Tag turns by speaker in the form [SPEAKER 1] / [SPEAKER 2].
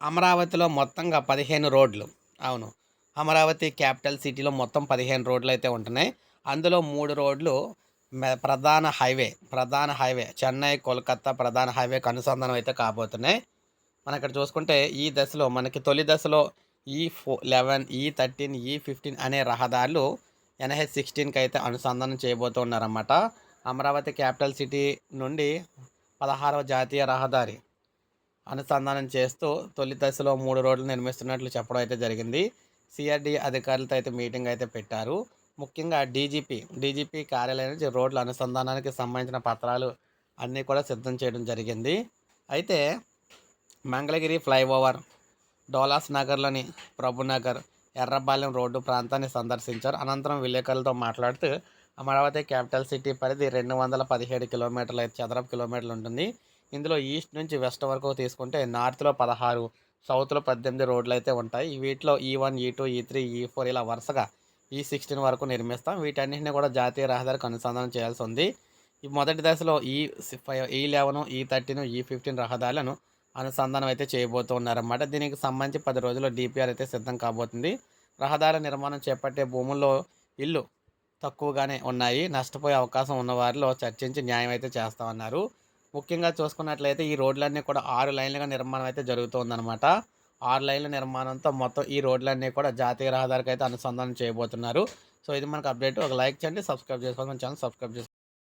[SPEAKER 1] అమరావతిలో మొత్తంగా పదిహేను రోడ్లు. అవును. అమరావతి క్యాపిటల్ సిటీలో మొత్తం పదిహేను రోడ్లు అయితే ఉంటున్నాయి. అందులో మూడు రోడ్లు ప్రధాన హైవే ప్రధాన హైవే చెన్నై కోల్కత్తా ప్రధాన హైవేకి అనుసంధానం అయితే కాబోతున్నాయి. మనం ఇక్కడ చూసుకుంటే ఈ దశలో మనకి తొలి దశలో ఈ ఫో లెవెన్ ఈ థర్టీన్ ఈ ఫిఫ్టీన్ అనే రహదారులు ఎన్హెచ్ సిక్స్టీన్కి అయితే అనుసంధానం చేయబోతున్నారన్నమాట అమరావతి క్యాపిటల్ సిటీ నుండి పదహారవ జాతీయ రహదారి అనుసంధానం చేస్తూ తొలి దశలో మూడు రోడ్లు నిర్మిస్తున్నట్లు చెప్పడం అయితే జరిగింది. సిఆర్డి అధికారులతో అయితే మీటింగ్ అయితే పెట్టారు. ముఖ్యంగా డీజీపీ డీజీపీ కార్యాలయం నుంచి రోడ్ల అనుసంధానానికి సంబంధించిన పత్రాలు అన్నీ కూడా సిద్ధం చేయడం జరిగింది. అయితే మంగళగిరి ఫ్లైఓవర్ డోలాస్ నగర్లోని ప్రభునగర్ ఎర్రబాలెం రోడ్డు ప్రాంతాన్ని సందర్శించారు. అనంతరం విలేకరులతో మాట్లాడుతూ అమరావతి క్యాపిటల్ సిటీ పరిధి రెండు వందల పదిహేడు కిలోమీటర్ల చదరపు కిలోమీటర్లు ఉంటుంది. ఇందులో ఈస్ట్ నుంచి వెస్ట్ వరకు తీసుకుంటే నార్త్లో పదహారు సౌత్లో పద్దెనిమిది రోడ్లు అయితే ఉంటాయి. వీటిలో ఈ వన్ ఈ టూ ఈ త్రీ ఈ ఫోర్ ఇలా వరుసగా ఈ సిక్స్టీన్ వరకు నిర్మిస్తాం. వీటన్నింటినీ కూడా జాతీయ రహదారికి అనుసంధానం చేయాల్సి ఉంది. ఈ మొదటి దశలో ఈ ఫైవ్ ఈ లెవెన్ ఈ థర్టీన్ ఈ ఫిఫ్టీన్ రహదారులను అనుసంధానం అయితే చేయబోతూ ఉన్నారన్నమాట. దీనికి సంబంధించి పది రోజుల్లో డిపిఆర్ అయితే సిద్ధం కాబోతుంది. రహదారుల నిర్మాణం చేపట్టే భూముల్లో ఇల్లు తక్కువగానే ఉన్నాయి. నష్టపోయే అవకాశం ఉన్న వారిలో చర్చించి న్యాయం అయితే చేస్తామన్నారు. ముఖ్యంగా చూసుకున్నట్లయితే ఈ రోడ్లన్నీ కూడా ఆరు లైన్లుగా నిర్మాణం అయితే జరుగుతుందన్నమాట. ఆరు లైన్ల నిర్మాణంతో మొత్తం ఈ రోడ్లన్నీ కూడా జాతీయ రహదారికి అయితే అనుసంధానం చేయబోతున్నారు. సో ఇది మనకు అప్డేట్. ఒక లైక్ చేయండి సబ్స్క్రైబ్ చేసుకోండి. మన ఛానల్ సబ్స్క్రైబ్ చేసుకోండి.